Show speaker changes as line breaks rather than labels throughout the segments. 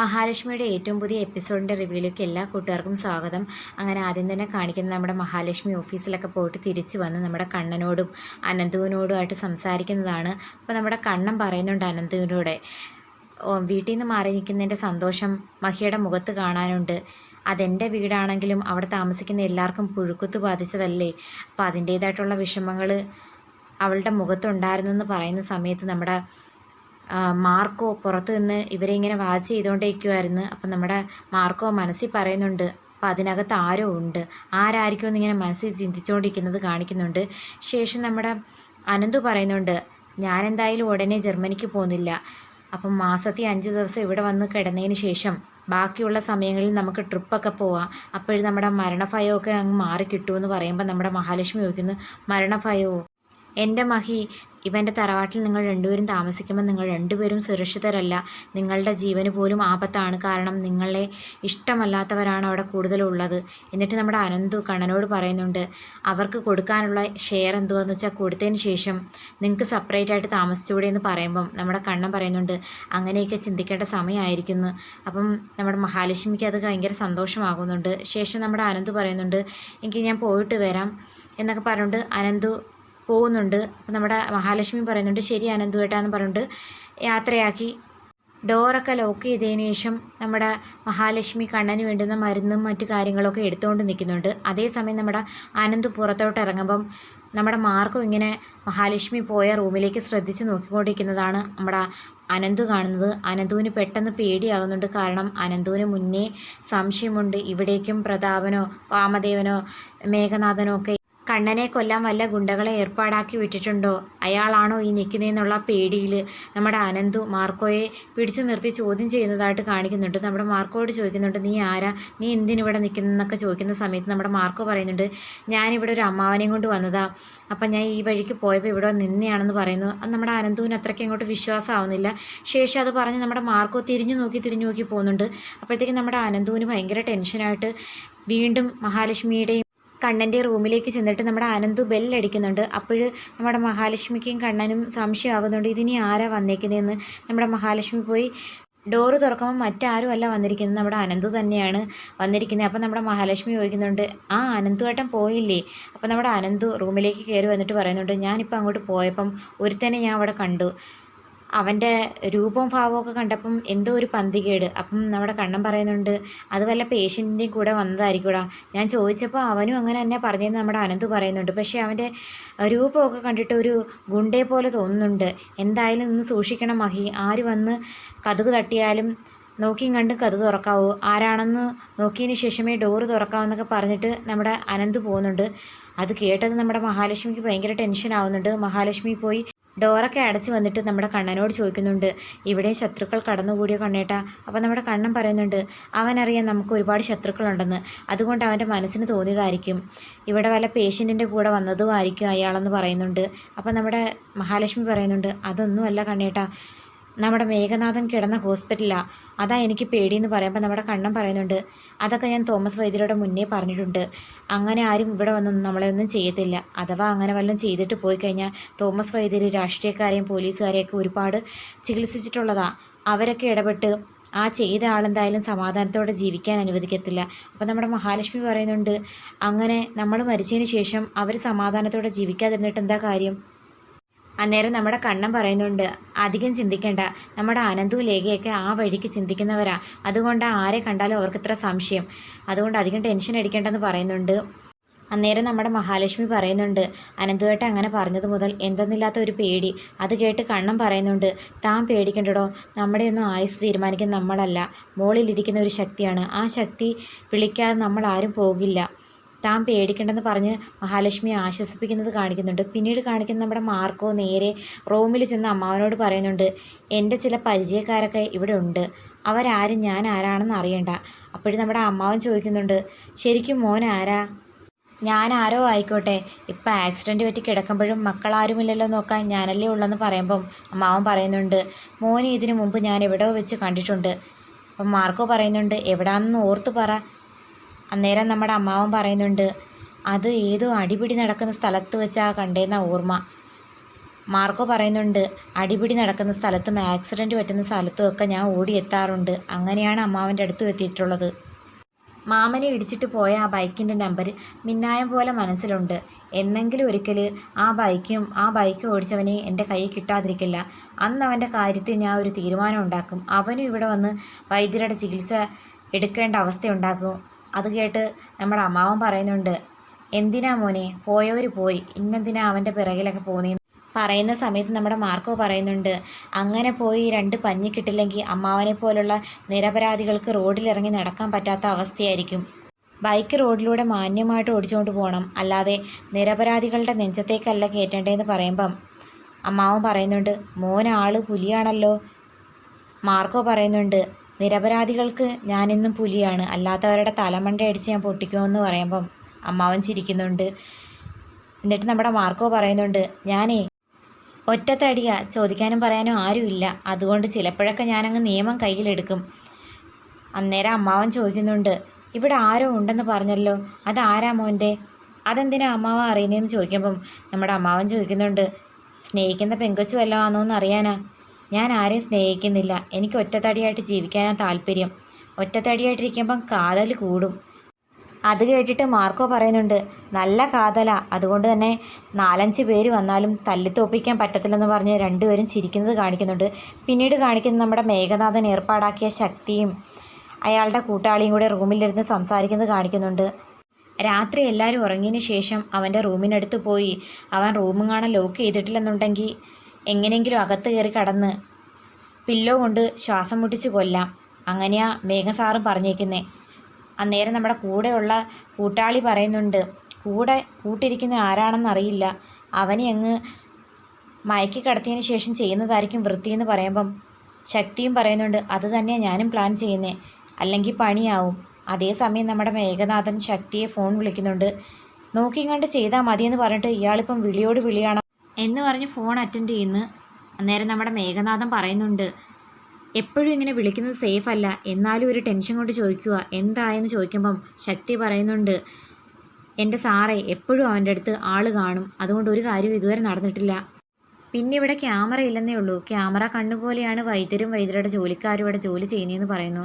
മഹാലക്ഷ്മിയുടെ ഏറ്റവും പുതിയ എപ്പിസോഡിന്റെ റിവ്യൂയിലേക്ക് എല്ലാ കൂട്ടുകാർക്കും സ്വാഗതം. അങ്ങനെ ആദ്യം തന്നെ കാണിക്കുന്ന നമ്മുടെ മഹാലക്ഷ്മി ഓഫീസിലൊക്കെ പോയിട്ട് തിരിച്ചു വന്ന് നമ്മുടെ കണ്ണനോടും അനന്തുവിനോടുമായിട്ട് സംസാരിക്കുന്നതാണ്. അപ്പോൾ നമ്മുടെ കണ്ണൻ പറയുന്നുണ്ട് അനന്തുവിനോടെ വീട്ടിൽ നിന്ന് മാറി നിൽക്കുന്നതിന്റെ സന്തോഷം മഹിയുടെ മുഖത്ത് കാണാനുണ്ട്. അതെന്റെ വീടാണെങ്കിലും അവിടെ താമസിക്കുന്ന എല്ലാവർക്കും പുഴുക്കുത്ത് ബാധിച്ചതല്ലേ? അപ്പോൾ അതിന്റേതായിട്ടുള്ള വിഷമങ്ങൾ അവളുടെ മുഖത്തുണ്ടായിരുന്നു എന്ന് പറയുന്ന സമയത്ത് നമ്മുടെ മാർക്കോ പുറത്തു നിന്ന് ഇവരെ ഇങ്ങനെ വാച്ച് ചെയ്തുകൊണ്ടിരിക്കുമായിരുന്നു അപ്പം നമ്മുടെ മാർക്കോ മനസ്സിൽ പറയുന്നുണ്ട് അപ്പം അതിനകത്ത് ആരോ ഉണ്ട്. ആരായിരിക്കും എന്നിങ്ങനെ മനസ്സിൽ ചിന്തിച്ചുകൊണ്ടിരിക്കുന്നത് കാണിക്കുന്നുണ്ട്. ശേഷം നമ്മുടെ അനന്തു പറയുന്നുണ്ട് ഞാൻ എന്തായാലും ഉടനെ ജർമ്മനിക്ക് പോകുന്നില്ല. അപ്പം മാസത്തിൽ അഞ്ച് ദിവസം ഇവിടെ വന്ന് കിടന്നതിന് ശേഷം ബാക്കിയുള്ള സമയങ്ങളിൽ നമുക്ക് ട്രിപ്പൊക്കെ പോവാം. അപ്പോഴും നമ്മുടെ മരണഭയമൊക്കെ അങ്ങ് മാറി കിട്ടുമെന്ന് പറയുമ്പോൾ നമ്മുടെ മഹാലക്ഷ്മി ചോദിക്കുന്നു മരണഭയമോ? എന്റെ മഹി ഇവന്റെ തറവാട്ടിൽ നിങ്ങൾ രണ്ടുപേരും താമസിക്കുമ്പോൾ നിങ്ങൾ രണ്ടുപേരും സുരക്ഷിതരല്ല. നിങ്ങളുടെ ജീവന് പോലും ആപത്താണ്. കാരണം നിങ്ങളെ ഇഷ്ടമല്ലാത്തവരാണ് അവിടെ കൂടുതലുള്ളത്. എന്നിട്ട് നമ്മുടെ അനന്തു കണ്ണനോട് പറയുന്നുണ്ട് അവർക്ക് കൊടുക്കാനുള്ള ഷെയർ എന്തുവാന്ന് വെച്ചാൽ കൊടുത്തതിന് ശേഷം നിങ്ങൾക്ക് സെപ്പറേറ്റ് ആയിട്ട് താമസിച്ചുകൂടെ എന്ന് പറയുമ്പം നമ്മുടെ കണ്ണൻ പറയുന്നുണ്ട് അങ്ങനെയൊക്കെ ചിന്തിക്കേണ്ട സമയമായിരിക്കുന്നു അപ്പം നമ്മുടെ മഹാലക്ഷ്മിക്ക് അത് ഭയങ്കര സന്തോഷമാകുന്നുണ്ട്. ശേഷം നമ്മുടെ അനന്തു പറയുന്നുണ്ട് എനിക്ക് ഞാൻ പോയിട്ട് വരാം എന്നൊക്കെ പറഞ്ഞുകൊണ്ട് അനന്തു പോകുന്നുണ്ട്. അപ്പം നമ്മുടെ മഹാലക്ഷ്മി പറയുന്നുണ്ട് ശരി അനന്തുവേട്ടാന്ന് പറഞ്ഞിട്ട് യാത്രയാക്കി. ഡോറൊക്കെ ലോക്ക് ചെയ്തതിന് ശേഷം നമ്മുടെ മഹാലക്ഷ്മി കണ്ണന് വേണ്ടുന്ന മരുന്നും മറ്റു കാര്യങ്ങളൊക്കെ എടുത്തുകൊണ്ട് നിൽക്കുന്നുണ്ട്. അതേസമയം നമ്മുടെ അനന്ത് പുറത്തോട്ട് ഇറങ്ങുമ്പം നമ്മുടെ മാർക്കും ഇങ്ങനെ മഹാലക്ഷ്മി പോയ റൂമിലേക്ക് ശ്രദ്ധിച്ച് നോക്കിക്കൊണ്ടിരിക്കുന്നതാണ് നമ്മുടെ അനന്തു കാണുന്നത്. അനന്തുവിന് പെട്ടെന്ന് പേടിയാകുന്നുണ്ട്. കാരണം അനന്തുവിന് മുന്നേ സംശയമുണ്ട്. ഇവിടേക്കും പ്രതാപനോ വാമദേവനോ മേഘനാഥനോ ഒക്കെ കണ്ണനെ കൊല്ലാൻ വല്ല ഗുണ്ടകളെ ഏർപ്പാടാക്കി വിട്ടിട്ടുണ്ടോ? അയാളാണോ ഈ നിൽക്കുന്നതെന്നുള്ള പേടിയിൽ നമ്മുടെ അനന്തു മാർക്കോയെ പിടിച്ചു നിർത്തി ചോദ്യം ചെയ്യുന്നതായിട്ട് കാണിക്കുന്നുണ്ട്. നമ്മുടെ മാർക്കോയോട് ചോദിക്കുന്നുണ്ട് നീ ആരാ? നീ എന്തിനിവിടെ നിൽക്കുന്നതെന്നൊക്കെ ചോദിക്കുന്ന സമയത്ത് നമ്മുടെ മാർക്കോ പറയുന്നുണ്ട് ഞാനിവിടെ ഒരു അമ്മാവനെയും കൊണ്ട് വന്നതാ. അപ്പം ഞാൻ ഈ വഴിക്ക് പോയപ്പോൾ ഇവിടെ നിന്നെയാണെന്ന് പറയുന്നു. അത് നമ്മുടെ അനന്തുവിന് അത്രയ്ക്ക് അങ്ങോട്ട് വിശ്വാസമാവുന്നില്ല. ശേഷം അത് പറഞ്ഞ് നമ്മുടെ മാർക്കോ തിരിഞ്ഞു നോക്കി തിരിഞ്ഞു നോക്കി പോകുന്നുണ്ട്. അപ്പോഴത്തേക്കും നമ്മുടെ അനന്തുവിന് ഭയങ്കര ടെൻഷനായിട്ട് വീണ്ടും മഹാലക്ഷ്മിയുടെയും കണ്ണന്റെ റൂമിലേക്ക് ചെന്നിട്ട് നമ്മുടെ അനന്തു ബെല്ലടിക്കുന്നുണ്ട്. അപ്പോൾ നമ്മുടെ മഹാലക്ഷ്മിക്കും കണ്ണനും സംശയമാകുന്നുണ്ട് ഇതിനി ആരാ വന്നേക്കുന്നതെന്ന്? നമ്മുടെ മഹാലക്ഷ്മി പോയി ഡോറ് തുറക്കുമ്പോൾ മറ്റാരും അല്ല വന്നിരിക്കുന്നത്. നമ്മുടെ അനന്തു തന്നെയാണ് വന്നിരിക്കുന്നത്. അപ്പം നമ്മുടെ മഹാലക്ഷ്മി ചോദിക്കുന്നുണ്ട് ആ അനന്തുവേട്ടൻ പോയില്ലേ? അപ്പം നമ്മുടെ അനന്തു റൂമിലേക്ക് കയറി വന്നിട്ട് പറയുന്നുണ്ട് ഞാനിപ്പോൾ അങ്ങോട്ട് പോയപ്പം ഒരുത്തനെ ഞാൻ അവിടെ കണ്ടു. അവന്റെ രൂപവും ഭാവവും ഒക്കെ കണ്ടപ്പം എന്തോ ഒരു പന്തികേട്. അപ്പം നമ്മുടെ കണ്ണൻ പറയുന്നുണ്ട് അത് വല്ല പേഷ്യന്റിന്റെയും കൂടെ വന്നതായിരിക്കൂടാ. ഞാൻ ചോദിച്ചപ്പോൾ അവനും അങ്ങനെ തന്നെ പറഞ്ഞതെന്ന് നമ്മുടെ അനന്തു പറയുന്നുണ്ട്. പക്ഷേ അവന്റെ രൂപമൊക്കെ കണ്ടിട്ട് ഒരു ഗുണ്ടയെ പോലെ തോന്നുന്നുണ്ട്. എന്തായാലും ഒന്ന് സൂക്ഷിക്കണം മഹി. ആര് വന്ന് കതുക് തട്ടിയാലും നോക്കിയും കണ്ടും കഥ തുറക്കാവൂ. ആരാണെന്ന് നോക്കിയതിന് ശേഷമേ ഡോറ് തുറക്കാവെന്നൊക്കെ പറഞ്ഞിട്ട് നമ്മുടെ അനന്ത് പോകുന്നുണ്ട്. അത് കേട്ടത് നമ്മുടെ മഹാലക്ഷ്മിക്ക് ഭയങ്കര ടെൻഷൻ ആവുന്നുണ്ട് മഹാലക്ഷ്മി പോയി ഡോറൊക്കെ അടച്ച് വന്നിട്ട് നമ്മുടെ കണ്ണനോട് ചോദിക്കുന്നുണ്ട് ഇവിടെ ശത്രുക്കൾ കടന്നുകൂടിയോ കണ്ണേട്ടാ? അപ്പോൾ നമ്മുടെ കണ്ണൻ പറയുന്നുണ്ട് അവനറിയാം നമുക്ക് ഒരുപാട് ശത്രുക്കളുണ്ടെന്ന്. അതുകൊണ്ട് അവന്റെ മനസ്സിന് തോന്നിയതായിരിക്കും. ഇവിടെ വല്ല പേഷ്യന്റിന്റെ കൂടെ വന്നതും ആയിരിക്കും അയാളെന്ന് പറയുന്നുണ്ട്. അപ്പോൾ നമ്മുടെ മഹാലക്ഷ്മി പറയുന്നുണ്ട് അതൊന്നുമല്ല കണ്ണേട്ടാ. നമ്മുടെ മേഘനാഥൻ കിടന്ന ഹോസ്പിറ്റലാണ് അതാ എനിക്ക് പേടിയെന്ന് പറയുമ്പോൾ നമ്മുടെ കണ്ണം പറയുന്നുണ്ട് അതൊക്കെ ഞാൻ തോമസ് വൈദ്യരുടെ മുന്നേ പറഞ്ഞിട്ടുണ്ട്. അങ്ങനെ ആരും ഇവിടെ വന്നൊന്നും നമ്മളെ ഒന്നും ചെയ്യത്തില്ല. അഥവാ അങ്ങനെ വല്ലതും ചെയ്തിട്ട് പോയി കഴിഞ്ഞാൽ തോമസ് വൈദ്യർ രാഷ്ട്രീയക്കാരെയും പോലീസുകാരെയൊക്കെ ഒരുപാട് ചികിത്സിച്ചിട്ടുള്ളതാ. അവരൊക്കെ ഇടപെട്ട് ആ ചെയ്ത ആളെന്തായാലും സമാധാനത്തോടെ ജീവിക്കാൻ അനുവദിക്കത്തില്ല. അപ്പോൾ നമ്മുടെ മഹാലക്ഷ്മി പറയുന്നുണ്ട് അങ്ങനെ നമ്മൾ മരിച്ചതിന് ശേഷം അവർ സമാധാനത്തോടെ ജീവിക്കാതിരുന്നിട്ട് എന്താ കാര്യം? അന്നേരം നമ്മുടെ കണ്ണൻ പറയുന്നുണ്ട് അധികം ചിന്തിക്കേണ്ട. നമ്മുടെ അനന്തു ലേഖയൊക്കെ ആ വഴിക്ക് ചിന്തിക്കുന്നവരാ. അതുകൊണ്ട് ആരെ കണ്ടാലും അവർക്ക് ഇത്ര സംശയം. അതുകൊണ്ട് അധികം ടെൻഷൻ അടിക്കേണ്ടെന്ന് പറയുന്നുണ്ട്. അന്നേരം നമ്മുടെ മഹാലക്ഷ്മി പറയുന്നുണ്ട് അനന്തുവേട്ട അങ്ങനെ പറഞ്ഞത് മുതൽ എന്തെന്നില്ലാത്ത ഒരു പേടി. അത് കേട്ട് കണ്ണം പറയുന്നുണ്ട് താൻ പേടിക്കണ്ടടോ. നമ്മുടെ ഒന്നും ആയുസ് തീരുമാനിക്കുന്ന നമ്മളല്ല. മുകളിലിരിക്കുന്ന ഒരു ശക്തിയാണ്. ആ ശക്തി വിളിക്കാതെ നമ്മൾ ആരും പോകില്ല. താൻ പേടിക്കേണ്ടെന്ന് പറഞ്ഞ് മഹാലക്ഷ്മിയെ ആശ്വസിപ്പിക്കുന്നത് കാണിക്കുന്നുണ്ട്. പിന്നീട് കാണിക്കുന്ന നമ്മുടെ മാർക്കോ നേരെ റൂമിൽ ചെന്ന് അമ്മാവനോട് പറയുന്നുണ്ട് എന്റെ ചില പരിചയക്കാരൊക്കെ ഇവിടെ ഉണ്ട്. അവരാരും ഞാൻ ആരാണെന്ന് അറിയണ്ട. അപ്പോഴും നമ്മുടെ അമ്മാവൻ ചോദിക്കുന്നുണ്ട് ശരിക്കും മോൻ ആരാ? ഞാൻ ആരോ ആയിക്കോട്ടെ. ഇപ്പം ആക്സിഡന്റ് പറ്റി കിടക്കുമ്പോഴും മക്കളാരുമില്ലല്ലോ നോക്കാൻ ഞാനല്ലേ ഉള്ളെന്ന് പറയുമ്പം അമ്മാവൻ പറയുന്നുണ്ട് മോനെ ഇതിനു മുമ്പ് ഞാൻ എവിടെയോ വെച്ച് കണ്ടിട്ടുണ്ട്. അപ്പം മാർക്കോ പറയുന്നുണ്ട് എവിടാണെന്ന് ഓർത്ത് പറ. അന്നേരം നമ്മുടെ അമ്മാവൻ പറയുന്നുണ്ട് അത് ഏതോ അടിപിടി നടക്കുന്ന സ്ഥലത്ത് വെച്ചാൽ കണ്ടേന്ന ഓർമ്മ. മാർക്കോ പറയുന്നുണ്ട് അടിപിടി നടക്കുന്ന സ്ഥലത്തും ആക്സിഡന്റ് പറ്റുന്ന സ്ഥലത്തും ഒക്കെ ഞാൻ ഓടിയെത്താറുണ്ട് അങ്ങനെയാണ് അമ്മാവന്റെ അടുത്ത് എത്തിയിട്ടുള്ളത്. മാമനെ ഇടിച്ചിട്ട് പോയ ആ ബൈക്കിന്റെ നമ്പർ മിന്നായം പോലെ മനസ്സിലുണ്ട്. എന്നെങ്കിലും ഒരിക്കൽ ആ ബൈക്കും ആ ബൈക്ക് ഓടിച്ചവനെ എന്റെ കയ്യിൽ കിട്ടാതിരിക്കില്ല. അന്ന് അവന്റെ കാര്യത്തിൽ ഞാൻ ഒരു തീരുമാനം ഉണ്ടാക്കും. അവനും ഇവിടെ വന്ന് വൈദ്യരുടെ ചികിത്സ എടുക്കേണ്ട അവസ്ഥയുണ്ടാക്കും. അത് കേട്ട് നമ്മുടെ അമ്മാവൻ പറയുന്നുണ്ട് എന്തിനാ മോനെ പോയവർ പോയി ഇന്നെന്തിനാ അവന്റെ പിറകിലൊക്കെ പോന്നീ? പറയുന്ന സമയത്ത് നമ്മുടെ മാർക്കോ പറയുന്നുണ്ട് അങ്ങനെ പോയി രണ്ട് പഞ്ഞി കിട്ടില്ലെങ്കിൽ അമ്മാവനെ പോലുള്ള നിരപരാധികൾക്ക് റോഡിലിറങ്ങി നടക്കാൻ പറ്റാത്ത അവസ്ഥയായിരിക്കും. ബൈക്ക് റോഡിലൂടെ മാന്യമായിട്ട് ഓടിച്ചുകൊണ്ട് പോകണം അല്ലാതെ നിരപരാധികളുടെ നെഞ്ചത്തേക്കല്ല കയറ്റേണ്ടതെന്ന് പറയുമ്പം. അമ്മാവൻ പറയുന്നുണ്ട് മോൻ ആൾ പുലിയാണല്ലോ. മാർക്കോ പറയുന്നുണ്ട് നിരപരാധികൾക്ക് ഞാനിന്നും പുലിയാണ്. അല്ലാത്തവരുടെ തലമണ്ട അടിച്ച് ഞാൻ പൊട്ടിക്കുമെന്ന് പറയുമ്പം അമ്മാവൻ ചിരിക്കുന്നുണ്ട്. എന്നിട്ട് നമ്മുടെ മാർക്കോ പറയുന്നുണ്ട് ഞാനേ ഒറ്റത്തടിയാ. ചോദിക്കാനും പറയാനും ആരുമില്ല. അതുകൊണ്ട് ചിലപ്പോഴൊക്കെ ഞാനങ്ങ് നിയമം കയ്യിലെടുക്കും. അന്നേരം അമ്മാവൻ ചോദിക്കുന്നുണ്ട് ഇവിടെ ആരോ ഉണ്ടെന്ന് പറഞ്ഞല്ലോ. അതാരാ മോന്റെ? അതെന്തിനാ അമ്മാവൻ അറിയുന്നതെന്ന് ചോദിക്കുമ്പം നമ്മുടെ അമ്മാവൻ ചോദിക്കുന്നുണ്ട് സ്നേഹിക്കുന്ന പെങ്കൊച്ചു വല്ലതാണോ എന്ന് അറിയാനാ? ഞാൻ ആരെയും സ്നേഹിക്കുന്നില്ല. എനിക്ക് ഒറ്റത്തടിയായിട്ട് ജീവിക്കാനാണ് താല്പര്യം. ഒറ്റത്തടിയായിട്ടിരിക്കുമ്പം കാതൽ കൂടും. അത് കേട്ടിട്ട് മാർക്കോ പറയുന്നുണ്ട് നല്ല കാതല. അതുകൊണ്ട് തന്നെ നാലഞ്ച് പേര് വന്നാലും തല്ലിത്തോപ്പിക്കാൻ പറ്റത്തില്ലെന്ന് പറഞ്ഞ് രണ്ടുപേരും ചിരിക്കുന്നത് കാണിക്കുന്നുണ്ട്. പിന്നീട് കാണിക്കുന്നത് നമ്മുടെ മേഘനാഥൻ ഏർപ്പാടാക്കിയ ശക്തിയും അയാളുടെ കൂട്ടാളിയും കൂടെ റൂമിലിരുന്ന് സംസാരിക്കുന്നത് കാണിക്കുന്നുണ്ട്. രാത്രി എല്ലാവരും ഉറങ്ങിയതിന് ശേഷം അവന്റെ റൂമിനടുത്ത് പോയി. അവൻ റൂമും കാണാൻ ലോക്ക് ചെയ്തിട്ടില്ലെന്നുണ്ടെങ്കിൽ എങ്ങനെയെങ്കിലും അകത്ത് കയറി കടന്ന് പില്ലോ കൊണ്ട് ശ്വാസം മുട്ടിച്ച് കൊല്ലാം. അങ്ങനെയാ മേഘ സാറും പറഞ്ഞേക്കുന്നേ. അന്നേരം നമ്മുടെ കൂടെയുള്ള കൂട്ടാളി പറയുന്നുണ്ട് കൂടെ കൂട്ടിരിക്കുന്ന ആരാണെന്നറിയില്ല അവനെ അങ്ങ് മയക്കി കടത്തിയതിന് ശേഷം ചെയ്യുന്നതായിരിക്കും വൃത്തിയെന്ന് പറയുമ്പം ശക്തിയും പറയുന്നുണ്ട് അത് തന്നെയാണ് ഞാനും പ്ലാൻ ചെയ്യുന്നേ. അല്ലെങ്കിൽ പണിയാവും. അതേസമയം നമ്മുടെ മേഘനാഥൻ ശക്തിയെ ഫോൺ വിളിക്കുന്നുണ്ട്. നോക്കിയും കണ്ട് ചെയ്താൽ മതിയെന്ന് പറഞ്ഞിട്ട് ഇയാളിപ്പം വിളിയോട് വിളിയാണ് എന്ന് പറഞ്ഞ് ഫോൺ അറ്റൻഡ് ചെയ്യുന്ന. അന്നേരം നമ്മുടെ മേഘനാഥൻ പറയുന്നുണ്ട് എപ്പോഴും ഇങ്ങനെ വിളിക്കുന്നത് സേഫ് അല്ല. എന്നാലും ഒരു ടെൻഷൻ കൊണ്ട് ചോദിക്കുക എന്തായെന്ന് ചോദിക്കുമ്പം ശക്തി പറയുന്നുണ്ട് എന്റെ സാറേ എപ്പോഴും അവന്റെ അടുത്ത് ആൾ കാണും. അതുകൊണ്ട് ഒരു കാര്യവും ഇതുവരെ നടന്നിട്ടില്ല. പിന്നെ ഇവിടെ ക്യാമറ ഇല്ലെന്നേ ഉള്ളൂ. ക്യാമറ കണ്ണുപോലെയാണ് വൈദ്യരും വൈദ്യരുടെ ജോലിക്കാരും ഇവിടെ ജോലി ചെയ്യുന്നതെന്ന് പറയുന്നു.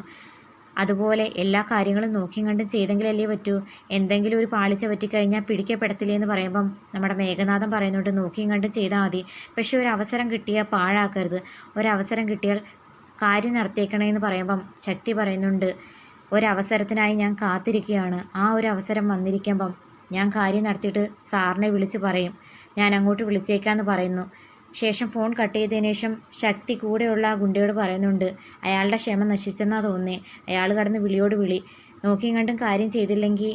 അതുപോലെ എല്ലാ കാര്യങ്ങളും നോക്കിയും കണ്ടും ചെയ്തെങ്കിലല്ലേ പറ്റൂ. എന്തെങ്കിലും ഒരു പാളിച്ച പറ്റിക്കഴിഞ്ഞാൽ പിടിക്കപ്പെടത്തില്ലേ എന്ന് പറയുമ്പം നമ്മുടെ മേഘനാഥം പറയുന്നുണ്ട് നോക്കിയും കണ്ടും ചെയ്താൽ മതി. പക്ഷേ ഒരു അവസരം കിട്ടിയാൽ പാഴാക്കരുത്. ഒരവസരം കിട്ടിയാൽ കാര്യം നടത്തിയേക്കണേന്ന് പറയുമ്പം ശക്തി പറയുന്നുണ്ട് ഒരവസരത്തിനായി ഞാൻ കാത്തിരിക്കുകയാണ്. ആ ഒരു അവസരം വന്നിരിക്കുമ്പം ഞാൻ കാര്യം നടത്തിയിട്ട് സാറിനെ വിളിച്ച് പറയും. ഞാൻ അങ്ങോട്ട് വിളിച്ചേക്കാന്ന് പറയുന്നു. ശേഷം ഫോൺ കട്ട് ചെയ്തതിന് ശേഷം ശക്തി കൂടെയുള്ള ആ ഗുണ്ടയോട് പറയുന്നുണ്ട് അയാളുടെ ക്ഷമ നശിച്ചെന്നാ തോന്നേ അയാൾ കടന്ന് വിളിയോട് വിളി. നോക്കിയും കണ്ടും കാര്യം ചെയ്തില്ലെങ്കിൽ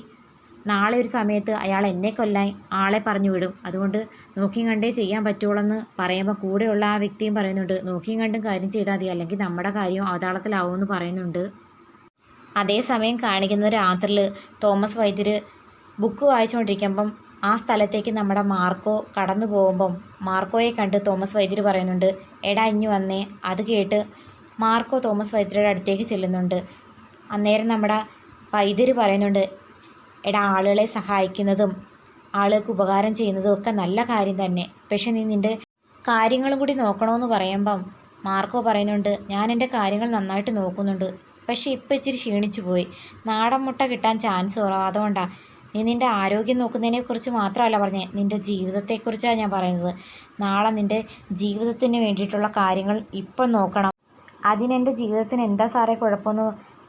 നാളെ ഒരു സമയത്ത് അയാൾ എന്നെ കൊല്ലാൻ ആളെ പറഞ്ഞു വിടും. അതുകൊണ്ട് നോക്കിയും കണ്ടേ ചെയ്യാൻ പറ്റുള്ളൂ പറയുമ്പോൾ കൂടെയുള്ള ആ വ്യക്തിയും പറയുന്നുണ്ട് നോക്കിയും കണ്ടും കാര്യം ചെയ്താൽ മതി. അല്ലെങ്കിൽ നമ്മുടെ കാര്യം അവതാളത്തിലാവുമെന്ന് പറയുന്നുണ്ട്. അതേസമയം കാണിക്കുന്ന രാത്രിയിൽ തോമസ് വൈദ്യർ ബുക്ക് വായിച്ചുകൊണ്ടിരിക്കുമ്പം ആ സ്ഥലത്തേക്ക് നമ്മുടെ മാർക്കോ കടന്നു പോകുമ്പം മാർക്കോയെ കണ്ട് തോമസ് വൈദ്യർ പറയുന്നുണ്ട് എടാ ഇഞ്ഞു വന്നേ. അത് കേട്ട് മാർക്കോ തോമസ് വൈദ്യരുടെ അടുത്തേക്ക് ചെല്ലുന്നുണ്ട്. അന്നേരം നമ്മുടെ വൈദ്യർ പറയുന്നുണ്ട് എടാ ആളുകളെ സഹായിക്കുന്നതും ആളുകൾക്ക് ഉപകാരം ചെയ്യുന്നതും ഒക്കെ നല്ല കാര്യം തന്നെ. പക്ഷെ നീ നിന്റെ കാര്യങ്ങളും കൂടി നോക്കണമെന്ന് പറയുമ്പം മാർക്കോ പറയുന്നുണ്ട് ഞാൻ എന്റെ കാര്യങ്ങൾ നന്നായിട്ട് നോക്കുന്നുണ്ട്. പക്ഷേ ഇപ്പം ഇച്ചിരി ക്ഷീണിച്ചു പോയി. നാടൻ മുട്ട കിട്ടാൻ ചാൻസ് കുറവ്. അതുകൊണ്ടാണ് നീ നിന്റെ ആരോഗ്യം നോക്കുന്നതിനെക്കുറിച്ച് മാത്രമല്ല പറഞ്ഞത് നിന്റെ ജീവിതത്തെക്കുറിച്ചാണ് ഞാൻ പറയുന്നത്. നാളെ നിന്റെ ജീവിതത്തിന് വേണ്ടിയിട്ടുള്ള കാര്യങ്ങൾ ഇപ്പം നോക്കണം. അതിനെന്റെ ജീവിതത്തിന് എന്താ സാറേ കുഴപ്പമെന്ന്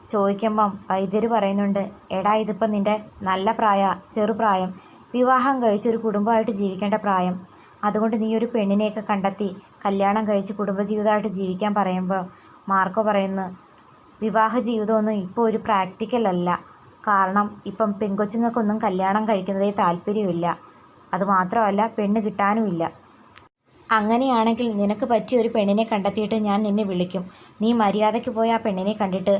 ചോദിക്കുമ്പം വൈദ്യർ പറയുന്നുണ്ട് എടാ ഇതിപ്പം നിന്റെ നല്ല പ്രായ ചെറുപ്രായം വിവാഹം കഴിച്ച് ഒരു കുടുംബമായിട്ട് ജീവിക്കേണ്ട പ്രായം. അതുകൊണ്ട് നീ ഒരു പെണ്ണിനെയൊക്കെ കണ്ടെത്തി കല്യാണം കഴിച്ച് കുടുംബജീവിതമായിട്ട് ജീവിക്കാൻ പറയുമ്പോൾ മാർക്കോ പറയുന്നു വിവാഹ ജീവിതമൊന്നും ഇപ്പോൾ ഒരു പ്രാക്ടിക്കൽ അല്ല. കാരണം ഇപ്പം പെങ്കൊച്ചുങ്ങൾക്കൊന്നും കല്യാണം കഴിക്കുന്നതേ താല്പര്യമില്ല. അതുമാത്രമല്ല പെണ്ണ് കിട്ടാനുമില്ല. അങ്ങനെയാണെങ്കിൽ നിനക്ക് പറ്റിയ ഒരു പെണ്ണിനെ കണ്ടെത്തിയിട്ട് ഞാൻ നിന്നെ വിളിക്കും. നീ മര്യാദയ്ക്ക് പോയി ആ പെണ്ണിനെ കണ്ടിട്ട്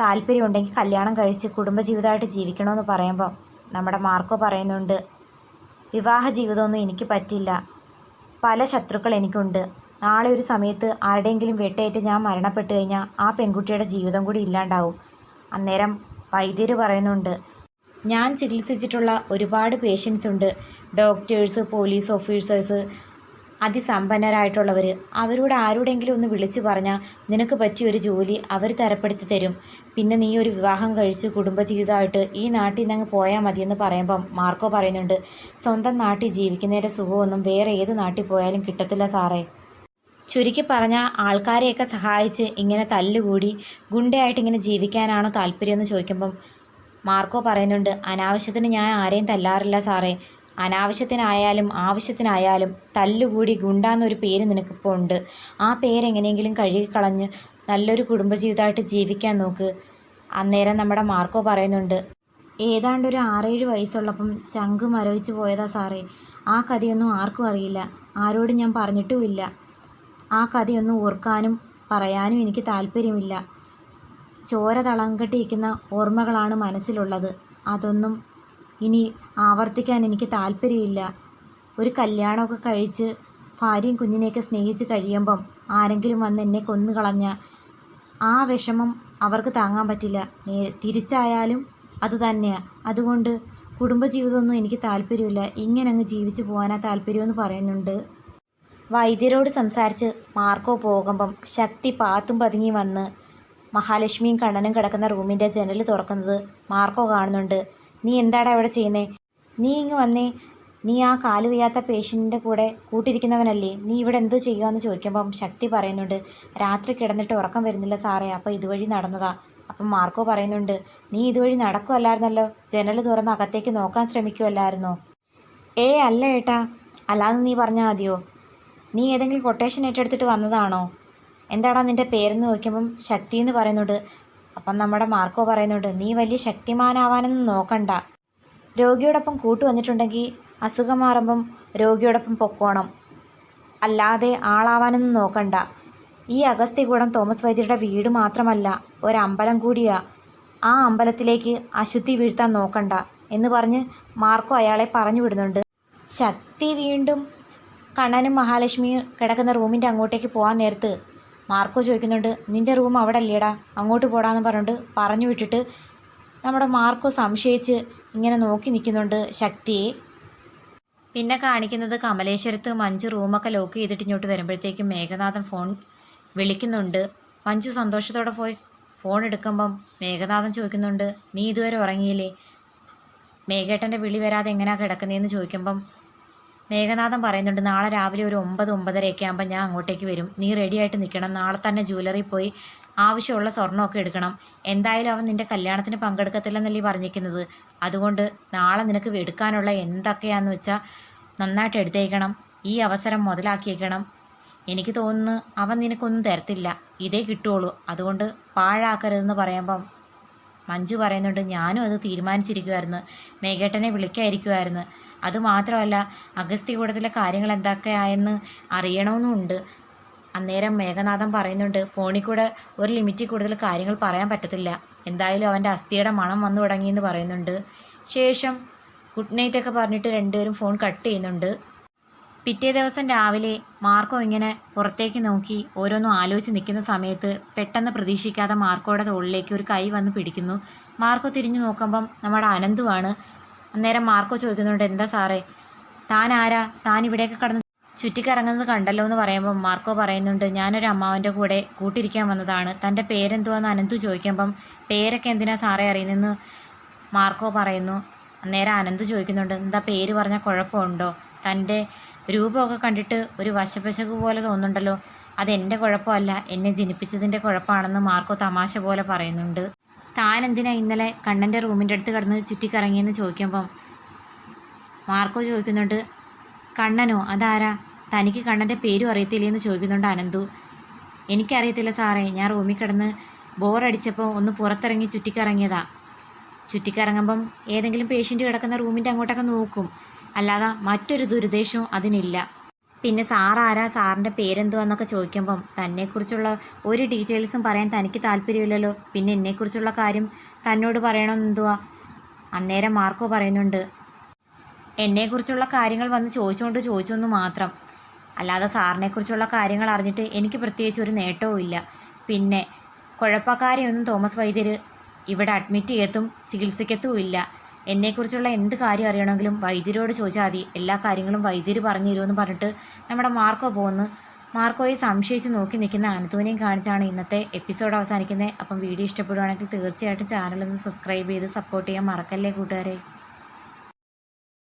താല്പര്യമുണ്ടെങ്കിൽ കല്യാണം കഴിച്ച് കുടുംബജീവിതമായിട്ട് ജീവിക്കണമെന്ന് പറയുമ്പോൾ നമ്മുടെ മാർക്കോ പറയുന്നുണ്ട് വിവാഹ ജീവിതമൊന്നും എനിക്ക് പറ്റില്ല. പല ശത്രുക്കൾ എനിക്കുണ്ട്. നാളെ ഒരു സമയത്ത് ആരുടെയെങ്കിലും വെട്ടേറ്റ് ഞാൻ മരണപ്പെട്ടു കഴിഞ്ഞാൽ ആ പെൺകുട്ടിയുടെ ജീവിതം കൂടി ഇല്ലാണ്ടാവും. അന്നേരം വൈദ്യർ പറയുന്നുണ്ട്. ഞാൻ ചികിത്സിച്ചിട്ടുള്ള ഒരുപാട് പേഷ്യൻസ് ഉണ്ട്. ഡോക്ടേഴ്സ് പോലീസ് ഓഫീസേഴ്സ് അതിസമ്പന്നരായിട്ടുള്ളവർ അവരോട് ആരോടെങ്കിലും ഒന്ന് വിളിച്ചു പറഞ്ഞാൽ നിനക്ക് പറ്റിയൊരു ജോലി അവർ തരപ്പെടുത്തി തരും. പിന്നെ നീ ഒരു വിവാഹം കഴിച്ച് കുടുംബജീവിതമായിട്ട് ഈ നാട്ടിൽ നിന്ന് അങ്ങ് പോയാൽ മതിയെന്ന് പറയുമ്പം മാർക്കോ പറയുന്നുണ്ട് സ്വന്തം നാട്ടിൽ ജീവിക്കുന്നതിന്റെ സുഖമൊന്നും വേറെ ഏത് നാട്ടിൽ പോയാലും കിട്ടത്തില്ല സാറേ. ചുരുക്കി പറഞ്ഞാൽ ആൾക്കാരെയൊക്കെ സഹായിച്ച് ഇങ്ങനെ തല്ലുകൂടി ഗുണ്ടയായിട്ട് ഇങ്ങനെ ജീവിക്കാനാണോ താല്പര്യം എന്ന് ചോദിക്കുമ്പം മാർക്കോ പറയുന്നുണ്ട് അനാവശ്യത്തിന് ഞാൻ ആരെയും തല്ലാറില്ല സാറേ. അനാവശ്യത്തിനായാലും ആവശ്യത്തിനായാലും തല്ലുകൂടി ഗുണ്ടാന്നൊരു പേര് നിനക്കിപ്പോൾ ഉണ്ട്. ആ പേരെങ്ങനെയെങ്കിലും കഴുകിക്കളഞ്ഞ് നല്ലൊരു കുടുംബജീവിതമായിട്ട് ജീവിക്കാൻ നോക്ക്. അന്നേരം നമ്മുടെ മാർക്കോ പറയുന്നുണ്ട് ഏതാണ്ട് ഒരു ആറേഴ് വയസ്സുള്ളപ്പം ചങ്ക് മരവിച്ച് പോയതാ സാറേ. ആ കഥയൊന്നും ആർക്കും അറിയില്ല. ആരോടും ഞാൻ പറഞ്ഞിട്ടുമില്ല. ആ കഥയൊന്നും ഓർക്കാനും പറയാനും എനിക്ക് താല്പര്യമില്ല. ചോര തളം കെട്ടിയിരിക്കുന്ന ഓർമ്മകളാണ് മനസ്സിലുള്ളത്. അതൊന്നും ഇനി ആവർത്തിക്കാൻ എനിക്ക് താല്പര്യമില്ല. ഒരു കല്യാണമൊക്കെ കഴിച്ച് ഭാര്യയും കുഞ്ഞിനെയൊക്കെ സ്നേഹിച്ച് കഴിയുമ്പം ആരെങ്കിലും വന്ന് എന്നെ കൊന്നു കളഞ്ഞ ആ വിഷമം അവർക്ക് താങ്ങാൻ പറ്റില്ല. നേ- തിരിച്ചായാലും അത് തന്നെയാണ് അതുകൊണ്ട് കുടുംബജീവിതമൊന്നും എനിക്ക് താല്പര്യമില്ല. ഇങ്ങനെ അങ്ങ് ജീവിച്ചു പോകാനാ താല്പര്യമെന്ന് പറയുന്നുണ്ട് വൈദ്യരോട് സംസാരിച്ച് മാർക്കോ പോകുമ്പം ശക്തി പാത്തും പതുങ്ങി വന്ന് മഹാലക്ഷ്മിയും കണ്ണനും കിടക്കുന്ന റൂമിന്റെ ജനൽ തുറക്കുന്നത് മാർക്കോ കാണുന്നുണ്ട്. നീ എന്താടാ ഇവിടെ ചെയ്യുന്നേ? നീ ഇങ്ങ് വന്നേ. നീ ആ കാൽ വയ്യാത്ത പേഷ്യന്റിന്റെ കൂടെ കൂട്ടിരിക്കുന്നവനല്ലേ? നീ ഇവിടെ എന്തോ ചെയ്യുകയെന്ന് ചോദിക്കുമ്പം ശക്തി പറയുന്നുണ്ട് രാത്രി കിടന്നിട്ട് ഉറക്കം വരുന്നില്ല സാറേ അപ്പോൾ ഇതുവഴി നടന്നതാ. അപ്പം മാർക്കോ പറയുന്നുണ്ട് നീ ഇതുവഴി നടക്കുമല്ലായിരുന്നല്ലോ ജനൽ തുറന്ന് അകത്തേക്ക് നോക്കാൻ ശ്രമിക്കുമല്ലായിരുന്നോ ഏ അല്ല ഏട്ടാ അല്ലാതെ നീ പറഞ്ഞാൽ മതിയോ? നീ ഏതെങ്കിലും കൊട്ടേഷൻ ഏറ്റെടുത്തിട്ട് വന്നതാണോ? എന്താടാ നിന്റെ പേരെന്ന് ചോദിക്കുമ്പം ശക്തി എന്ന് പറയുന്നുണ്ട്. അപ്പം നമ്മുടെ മാർക്കോ പറയുന്നുണ്ട് നീ വലിയ ശക്തിമാനാവാനൊന്നും നോക്കണ്ട. രോഗിയോടൊപ്പം കൂട്ടു വന്നിട്ടുണ്ടെങ്കിൽ അസുഖം മാറുമ്പം രോഗിയോടൊപ്പം പൊക്കോണം. അല്ലാതെ ആളാവാനൊന്നും നോക്കണ്ട. ഈ അഗസ്ത്യകൂടം തോമസ് വൈദ്യരുടെ വീട് മാത്രമല്ല ഒരമ്പലം കൂടിയാ. ആ അമ്പലത്തിലേക്ക് അശുദ്ധി വീഴ്ത്താൻ നോക്കണ്ട എന്ന് പറഞ്ഞ് മാർക്കോ അയാളെ പറഞ്ഞു വിടുന്നുണ്ട്. ശക്തി വീണ്ടും കണ്ണനും മഹാലക്ഷ്മിയും കിടക്കുന്ന റൂമിന്റെ അങ്ങോട്ടേക്ക് പോകാൻ നേരത്ത് മാർക്കോ ചോദിക്കുന്നുണ്ട് നിന്റെ റൂം അവിടെ അല്ലേടാ അങ്ങോട്ട് പോടാന്ന് പറഞ്ഞിട്ട് പറഞ്ഞു വിട്ടിട്ട് നമ്മുടെ മാർക്കോ സംശയിച്ച് ഇങ്ങനെ നോക്കി നിൽക്കുന്നുണ്ട് ശക്തിയെ. പിന്നെ കാണിക്കുന്നത് കമലേശ്വരത്ത് മഞ്ജു റൂമൊക്കെ ലോക്ക് ചെയ്തിട്ട് ഇങ്ങോട്ട് വരുമ്പോഴത്തേക്കും മേഘനാഥൻ ഫോൺ വിളിക്കുന്നുണ്ട്. മഞ്ജു സന്തോഷത്തോടെ പോയി ഫോൺ എടുക്കുമ്പം മേഘനാഥൻ ചോദിക്കുന്നുണ്ട് നീ ഇതുവരെ ഉറങ്ങിയില്ലേ? മേഘേട്ടന്റെ വിളി വരാതെ എങ്ങനെയാണ് കിടക്കുന്നതെന്ന് ചോദിക്കുമ്പം മേഘനാഥൻ പറയുന്നുണ്ട് നാളെ രാവിലെ ഒരു ഒമ്പത് ഒമ്പതരയൊക്കെ ആകുമ്പോൾ ഞാൻ അങ്ങോട്ടേക്ക് വരും. നീ റെഡിയായിട്ട് നിൽക്കണം നാളെ തന്നെ ജ്വല്ലറി പോയി ആവശ്യമുള്ള സ്വർണമൊക്കെ എടുക്കണം. എന്തായാലും അവൻ നിന്റെ കല്യാണത്തിന് പങ്കെടുക്കത്തില്ലെന്നല്ലേ പറഞ്ഞിരിക്കുന്നത്. അതുകൊണ്ട് നാളെ നിനക്ക് എടുക്കാനുള്ള എന്തൊക്കെയാണെന്ന് വെച്ചാൽ നന്നായിട്ട് എടുത്തേക്കണം. ഈ അവസരം മുതലാക്കിയേക്കണം. എനിക്ക് തോന്നുന്നു അവൻ നിനക്കൊന്നും തരത്തില്ല. ഇതേ കിട്ടുള്ളൂ അതുകൊണ്ട് പാഴാക്കരുതെന്ന് പറയുമ്പം മഞ്ജു പറയുന്നുണ്ട് ഞാനും അത് തീരുമാനിച്ചിരിക്കുമായിരുന്നു മേഘേട്ടനെ വിളിക്കായിരിക്കുമായിരുന്നു അതുമാത്രമല്ല അഗസ്ത്യകൂടത്തിലെ കാര്യങ്ങൾ എന്തൊക്കെയായെന്ന് അറിയണമെന്നുമുണ്ട് അന്നേരം മേഘനാഥൻ പറയുന്നുണ്ട് ഫോണിൽ കൂടെ ഒരു ലിമിറ്റിൽ കൂടുതൽ കാര്യങ്ങൾ പറയാൻ പറ്റത്തില്ല. എന്തായാലും അവന്റെ അസ്ഥിയുടെ മണം വന്നു തുടങ്ങിയെന്ന് പറയുന്നുണ്ട്. ശേഷം ഗുഡ് നൈറ്റ് ഒക്കെ പറഞ്ഞിട്ട് രണ്ടുപേരും ഫോൺ കട്ട് ചെയ്യുന്നുണ്ട്. പിറ്റേ ദിവസം രാവിലെ മാർക്കോ ഇങ്ങനെ പുറത്തേക്ക് നോക്കി ഓരോന്നും ആലോചിച്ച് നിൽക്കുന്ന സമയത്ത് പെട്ടെന്ന് പ്രതീക്ഷിക്കാതെ മാർക്കോയുടെ തോളിലേക്ക് ഒരു കൈ വന്ന് പിടിക്കുന്നു. മാർക്കോ തിരിഞ്ഞു നോക്കുമ്പം നമ്മുടെ അനന്തുവാണ് അന്നേരം മാർക്കോ ചോദിക്കുന്നുണ്ട് എന്താ സാറേ? താൻ ആരാ? താൻ ഇവിടെയൊക്കെ കടന്ന് ചുറ്റിക്കറങ്ങുന്നത് കണ്ടല്ലോ എന്ന് പറയുമ്പോൾ മാർക്കോ പറയുന്നുണ്ട് ഞാനൊരു അമ്മാവന്റെ കൂടെ കൂട്ടിരിക്കാൻ വന്നതാണ്. തന്റെ പേരെന്തുവാന്ന് അനന്തു ചോദിക്കുമ്പം പേരൊക്കെ എന്തിനാ സാറേ അറിയുന്നതെന്ന് മാർക്കോ പറയുന്നു. അന്നേരം അനന്തു ചോദിക്കുന്നുണ്ട് എന്താ പേര് പറഞ്ഞാൽ കുഴപ്പമുണ്ടോ? തന്റെ രൂപമൊക്കെ കണ്ടിട്ട് ഒരു വശപ്പശക് പോലെ തോന്നുന്നുണ്ടല്ലോ. അതെന്റെ കുഴപ്പമല്ല. എന്നെ ജനിപ്പിച്ചതിന്റെ കുഴപ്പമാണെന്ന് മാർക്കോ തമാശ പോലെ പറയുന്നുണ്ട്. താൻ എന്തിനാ ഇന്നലെ കണ്ണന്റെ റൂമിന്റെ അടുത്ത് കിടന്ന് ചുറ്റിക്കറങ്ങിയെന്ന് ചോദിക്കുമ്പം മാർക്കോ ചോദിക്കുന്നുണ്ട് കണ്ണനോ അതാരാ? തനിക്ക് കണ്ണന്റെ പേരും അറിയത്തില്ലേന്ന് ചോദിക്കുന്നുണ്ട് അനന്തു. എനിക്കറിയത്തില്ല സാറേ ഞാൻ റൂമിൽ കിടന്ന് ബോറടിച്ചപ്പോൾ ഒന്ന് പുറത്തിറങ്ങി ചുറ്റിക്കറങ്ങിയതാ. ചുറ്റിക്കറങ്ങുമ്പം ഏതെങ്കിലും പേഷ്യന്റ് കിടക്കുന്ന റൂമിന്റെ അങ്ങോട്ടൊക്കെ നോക്കും. അല്ലാതെ മറ്റൊരു ദുരുദ്ദേശവും അതിനില്ല. പിന്നെ സാറാരാ? സാറിന്റെ പേരെന്തുവാന്നൊക്കെ ചോദിക്കുമ്പം തന്നെക്കുറിച്ചുള്ള ഒരു ഡീറ്റെയിൽസും പറയാൻ തനിക്ക് താല്പര്യമില്ലല്ലോ. പിന്നെ എന്നെക്കുറിച്ചുള്ള കാര്യം തന്നോട് പറയണമെന്നെന്തുവാ അന്നേരം മാർക്കോ പറയുന്നുണ്ട് എന്നെക്കുറിച്ചുള്ള കാര്യങ്ങൾ വന്ന് ചോദിച്ചുകൊണ്ട് ചോദിച്ചു എന്ന് മാത്രം. അല്ലാതെ സാറിനെക്കുറിച്ചുള്ള കാര്യങ്ങൾ അറിഞ്ഞിട്ട് എനിക്ക് പ്രത്യേകിച്ച് ഒരു നേട്ടവും ഇല്ല. പിന്നെ കുഴപ്പക്കാരെയൊന്നും തോമസ് വൈദ്യർ ഇവിടെ അഡ്മിറ്റ് ചെയ്യത്തും ചികിത്സിക്കത്തും ഇല്ല. എന്നെക്കുറിച്ചുള്ള എന്ത് കാര്യം അറിയണമെങ്കിലും വൈദ്യരോട് ചോദിച്ചാൽ മതി. എല്ലാ കാര്യങ്ങളും വൈദ്യർ പറഞ്ഞു തരുമെന്ന് പറഞ്ഞിട്ട് നമ്മുടെ മാർക്കോ പോകുന്നു മാർക്കോയെ സംശയിച്ച് നോക്കി നിൽക്കുന്ന അനന്തോനെയും കാണിച്ചാണ് ഇന്നത്തെ എപ്പിസോഡ് അവസാനിക്കുന്നത്. അപ്പം വീഡിയോ ഇഷ്ടപ്പെടുവാണെങ്കിൽ തീർച്ചയായിട്ടും ചാനലൊന്ന് സബ്സ്ക്രൈബ് ചെയ്ത് സപ്പോർട്ട് ചെയ്യാൻ മറക്കല്ലേ കൂട്ടുകാരെ.